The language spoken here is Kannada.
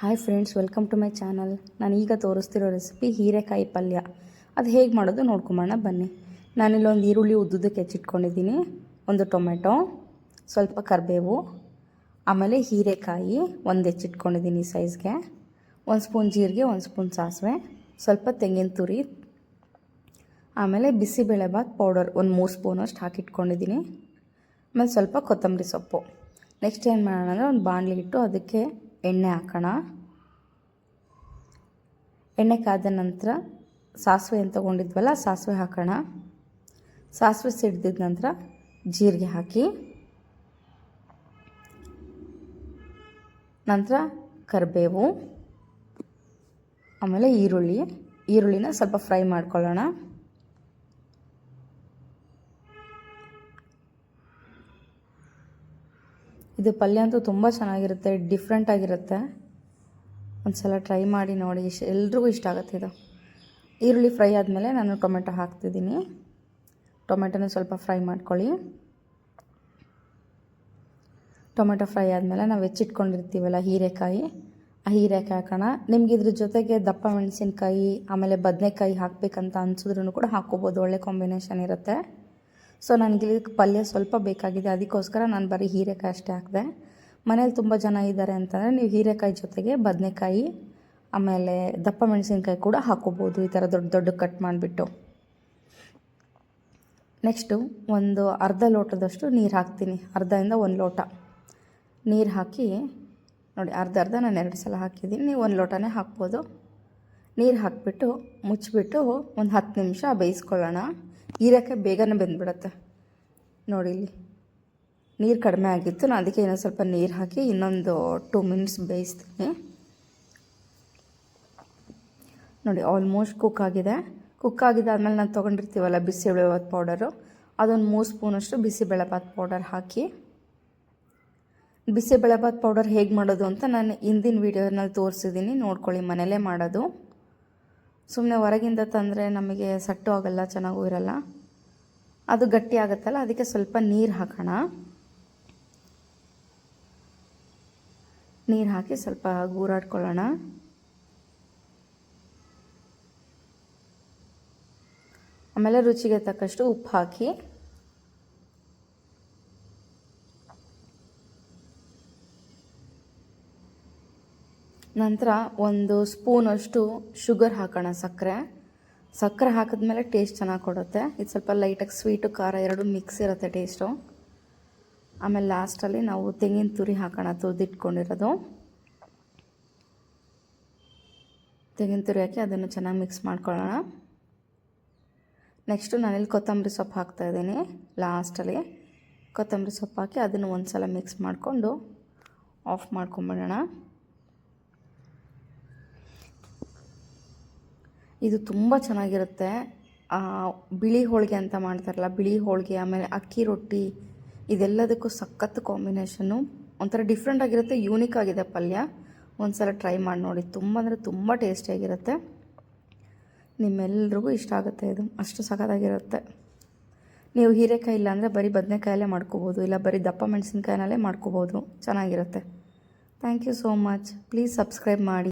Hi friends, welcome to my channel. ನಾನು ಈಗ ತೋರಿಸ್ತಿರೋ ರೆಸಿಪಿ ಹೀರೆಕಾಯಿ ಪಲ್ಯ. ಅದು ಹೇಗೆ ಮಾಡೋದು ನೋಡ್ಕೊಂಬೋಣ ಬನ್ನಿ. ನಾನಿಲ್ಲೊಂದು ಈರುಳ್ಳಿ ಉದ್ದುದಕ್ಕೆ ಹೆಚ್ಚಿಟ್ಕೊಂಡಿದ್ದೀನಿ. ಒಂದು ಟೊಮೆಟೊ, ಸ್ವಲ್ಪ ಕರಿಬೇವು, ಆಮೇಲೆ ಹೀರೆಕಾಯಿ ಒಂದು ಹೆಚ್ಚಿಟ್ಕೊಂಡಿದ್ದೀನಿ ಸೈಜ್ಗೆ. ಒಂದು ಸ್ಪೂನ್ ಜೀರಿಗೆ, ಒಂದು ಸ್ಪೂನ್ ಸಾಸಿವೆ, ಸ್ವಲ್ಪ ತೆಂಗಿನ ತುರಿ, ಆಮೇಲೆ ಬಿಸಿಬೇಳೆಬಾತ್ ಪೌಡರ್ ಒಂದು ಮೂರು ಸ್ಪೂನಷ್ಟು ಹಾಕಿಟ್ಕೊಂಡಿದ್ದೀನಿ. ಆಮೇಲೆ ಸ್ವಲ್ಪ ಕೊತ್ತಂಬರಿ ಸೊಪ್ಪು. ನೆಕ್ಸ್ಟ್ ಏನು ಮಾಡೋಣ ಅಂದರೆ ಒಂದು ಬಾಣಲಿ ಇಟ್ಟು ಅದಕ್ಕೆ ಎಣ್ಣೆ ಹಾಕೋಣ. ಎಣ್ಣೆ ಕಾದ ನಂತರ ಸಾಸಿವೆ ಏನು ತೊಗೊಂಡಿದ್ವಲ್ಲ, ಸಾಸಿವೆ ಹಾಕೋಣ. ಸಾಸಿವೆ ಸಿಡ್ದಿದ ನಂತರ ಜೀರಿಗೆ ಹಾಕಿ. ನಂತರ ಕರಿಬೇವು, ಆಮೇಲೆ ಈರುಳ್ಳಿ. ಈರುಳ್ಳಿನ ಸ್ವಲ್ಪ ಫ್ರೈ ಮಾಡ್ಕೊಳ್ಳೋಣ. ಇದು ಪಲ್ಯ ಅಂತೂ ತುಂಬ ಚೆನ್ನಾಗಿರುತ್ತೆ ಡಿಫ್ರೆಂಟ್ ಆಗಿರುತ್ತೆ. ಒಂದು ಸಲ ಟ್ರೈ ಮಾಡಿ ನೋಡಿ ಇಷ್ಟ ಎಲ್ರಿಗೂ ಇಷ್ಟ ಆಗುತ್ತೆ ಇದು. ಈರುಳ್ಳಿ ಫ್ರೈ ಆದಮೇಲೆ ನಾನು ಟೊಮೆಟೊ ಹಾಕ್ತಿದ್ದೀನಿ. ಟೊಮೆಟೊನ ಸ್ವಲ್ಪ ಫ್ರೈ ಮಾಡ್ಕೊಳ್ಳಿ. ಟೊಮೆಟೊ ಫ್ರೈ ಆದಮೇಲೆ ನಾವು ಹೆಚ್ಚಿಟ್ಕೊಂಡಿರ್ತೀವಲ್ಲ ಹೀರೆಕಾಯಿ, ಆ ಹೀರೆಕಾಯಿ ಹಾಕೋಣ. ನಿಮ್ಗೆ ಇದ್ರ ಜೊತೆಗೆ ದಪ್ಪ ಮೆಣಸಿನ್ಕಾಯಿ, ಆಮೇಲೆ ಬದನೆಕಾಯಿ ಹಾಕಬೇಕಂತ ಅನ್ಸಿದ್ರೂ ಕೂಡ ಹಾಕ್ಕೋಬೋದು, ಒಳ್ಳೆ ಕಾಂಬಿನೇಷನ್ ಇರುತ್ತೆ. ಸೊ ನನಗೆ ಪಲ್ಯ ಸ್ವಲ್ಪ ಬೇಕಾಗಿದೆ, ಅದಕ್ಕೋಸ್ಕರ ನಾನು ಬರೀ ಹೀರೆಕಾಯಿ ಅಷ್ಟೇ ಹಾಕಿದೆ. ಮನೇಲಿ ತುಂಬ ಜನ ಇದ್ದಾರೆ ಅಂತಂದರೆ ನೀವು ಹೀರೆಕಾಯಿ ಜೊತೆಗೆ ಬದನೆಕಾಯಿ, ಆಮೇಲೆ ದಪ್ಪ ಮೆಣಸಿನ್ಕಾಯಿ ಕೂಡ ಹಾಕೋಬೋದು, ಈ ಥರ ದೊಡ್ಡ ದೊಡ್ಡ ಕಟ್ ಮಾಡಿಬಿಟ್ಟು. ನೆಕ್ಸ್ಟು ಒಂದು ಅರ್ಧ ಲೋಟದಷ್ಟು ನೀರು ಹಾಕ್ತೀನಿ, ಅರ್ಧದಿಂದ ಒಂದು ಲೋಟ. ನೀರು ಹಾಕಿ, ನೋಡಿ ಅರ್ಧ ಅರ್ಧ ನಾನು ಎರಡು ಸಲ ಹಾಕಿದ್ದೀನಿ, ನೀವು ಒಂದು ಲೋಟನೇ ಹಾಕ್ಬೋದು. ನೀರು ಹಾಕಿಬಿಟ್ಟು ಮುಚ್ಚಿಬಿಟ್ಟು ಒಂದು ಹತ್ತು ನಿಮಿಷ ಬೇಯಿಸ್ಕೊಳ್ಳೋಣ. ಹೀರೆಕಾಯಿ ಬೇಗನೆ ಬೆಂದ್ಬಿಡತ್ತೆ. ನೋಡಿ ಇಲ್ಲಿ. ನೀರು ಕಡಿಮೆ ಆಗಿತ್ತು. ನಾನು ಅದಕ್ಕೆ ಇನ್ನೊಂದು ಸ್ವಲ್ಪ ನೀರು ಹಾಕಿ ಇನ್ನೊಂದು ಟೂ ಮಿನಿಟ್ಸ್ ಬೇಯಿಸ್ತೀನಿ. ನೋಡಿ ಆಲ್ಮೋಸ್ಟ್ ಕುಕ್ ಆಗಿದೆ. ಕುಕ್ ಆಗಿದ್ದಾದಮೇಲೆ ನಾನು ತೊಗೊಂಡಿರ್ತೀವಲ್ಲ ಬಿಸಿಬೇಳೆಭಾತ್ ಪೌಡರು ಅದೊಂದು ಮೂರು ಸ್ಪೂನಷ್ಟು ಬಿಸಿಬೇಳೆಭಾತ್ ಪೌಡರ್ ಹಾಕಿ. ಬಿಸಿಬೇಳೆಭಾತ್ ಪೌಡರ್ ಹೇಗೆ ಮಾಡೋದು ಅಂತ ನಾನು ಹಿಂದಿನ ವೀಡಿಯೋನಲ್ಲಿ ತೋರಿಸಿದ್ದೀನಿ ನೋಡ್ಕೊಳ್ಳಿ, ಮನೇಲೇ ಮಾಡೋದು. ಸುಮ್ಮನೆ ಹೊರಗಿಂದ ತಂದರೆ ನಮಗೆ ಸಟ್ಟು ಆಗಲ್ಲ, ಚೆನ್ನಾಗೂ ಇರಲ್ಲ. ಅದು ಗಟ್ಟಿ ಆಗುತ್ತಲ್ಲ, ಅದಕ್ಕೆ ಸ್ವಲ್ಪ ನೀರು ಹಾಕೋಣ. ನೀರು ಹಾಕಿ ಸ್ವಲ್ಪ ಗೂರಾಡ್ಕೊಳ್ಳೋಣ. ಆಮೇಲೆ ರುಚಿಗೆ ತಕ್ಕಷ್ಟು ಉಪ್ಪು ಹಾಕಿ. ನಂತರ ಒಂದು ಸ್ಪೂನಷ್ಟು ಶುಗರ್ ಹಾಕೋಣ ಸಕ್ಕರೆ. ಸಕ್ಕರೆ ಹಾಕಿದ್ಮೇಲೆ ಟೇಸ್ಟ್ ಚೆನ್ನಾಗಿ ಕೊಡುತ್ತೆ. ಇದು ಸ್ವಲ್ಪ ಲೈಟಾಗಿ ಸ್ವೀಟು ಖಾರ ಎರಡು ಮಿಕ್ಸ್ ಇರುತ್ತೆ ಟೇಸ್ಟು ಆಮೇಲೆ ಲಾಸ್ಟಲ್ಲಿ ನಾವು ತೆಂಗಿನ ತುರಿ ಹಾಕೋಣ ತುರಿದಿಟ್ಕೊಂಡಿರೋದು. ತೆಂಗಿನ ತುರಿ ಹಾಕಿ ಅದನ್ನು ಚೆನ್ನಾಗಿ ಮಿಕ್ಸ್ ಮಾಡ್ಕೊಳ್ಳೋಣ. ನೆಕ್ಸ್ಟು ನಾನಿಲ್ಲಿ ಕೊತ್ತಂಬರಿ ಸೊಪ್ಪು ಹಾಕ್ತಾಯಿದ್ದೀನಿ ಲಾಸ್ಟಲ್ಲಿ ಕೊತ್ತಂಬರಿ ಸೊಪ್ಪು ಹಾಕಿ ಅದನ್ನು ಒಂದು ಸಲ ಮಿಕ್ಸ್ ಮಾಡಿಕೊಂಡು ಆಫ್ ಮಾಡ್ಕೊಂಬಿಡೋಣ. ಇದು ತುಂಬ ಚೆನ್ನಾಗಿರುತ್ತೆ. ಬಿಳಿ ಹೋಳಿಗೆ ಅಂತ ಮಾಡ್ತಾರಲ್ಲ, ಬಿಳಿ ಹೋಳಿಗೆ, ಆಮೇಲೆ ಅಕ್ಕಿ ರೊಟ್ಟಿ, ಇದೆಲ್ಲದಕ್ಕೂ ಸಖತ್ತು ಕಾಂಬಿನೇಷನ್ನು ಒಂಥರ ಡಿಫ್ರೆಂಟ್ ಆಗಿರುತ್ತೆ ಯೂನಿಕ್ ಆಗಿದೆ ಪಲ್ಯ. ಒಂದು ಸಲ ಟ್ರೈ ಮಾಡಿ ನೋಡಿ, ತುಂಬ ಅಂದರೆ ತುಂಬ ಟೇಸ್ಟಿಯಾಗಿರುತ್ತೆ ನಿಮ್ಮೆಲ್ರಿಗೂ ಇಷ್ಟ ಆಗುತ್ತೆ ಇದು, ಅಷ್ಟು ಸಖತ್ತಾಗಿರುತ್ತೆ. ನೀವು ಹೀರೆಕಾಯಿ ಇಲ್ಲ ಅಂದರೆ ಬರೀ ಬದನೆಕಾಯಲ್ಲೇ ಮಾಡ್ಕೋಬೋದು, ಇಲ್ಲ ಬರೀ ದಪ್ಪ ಮೆಣಸಿನ್ಕಾಯಿನಲ್ಲೇ ಮಾಡ್ಕೋಬೋದು, ಚೆನ್ನಾಗಿರುತ್ತೆ. Thank you so much please subscribe ಮಾಡಿ.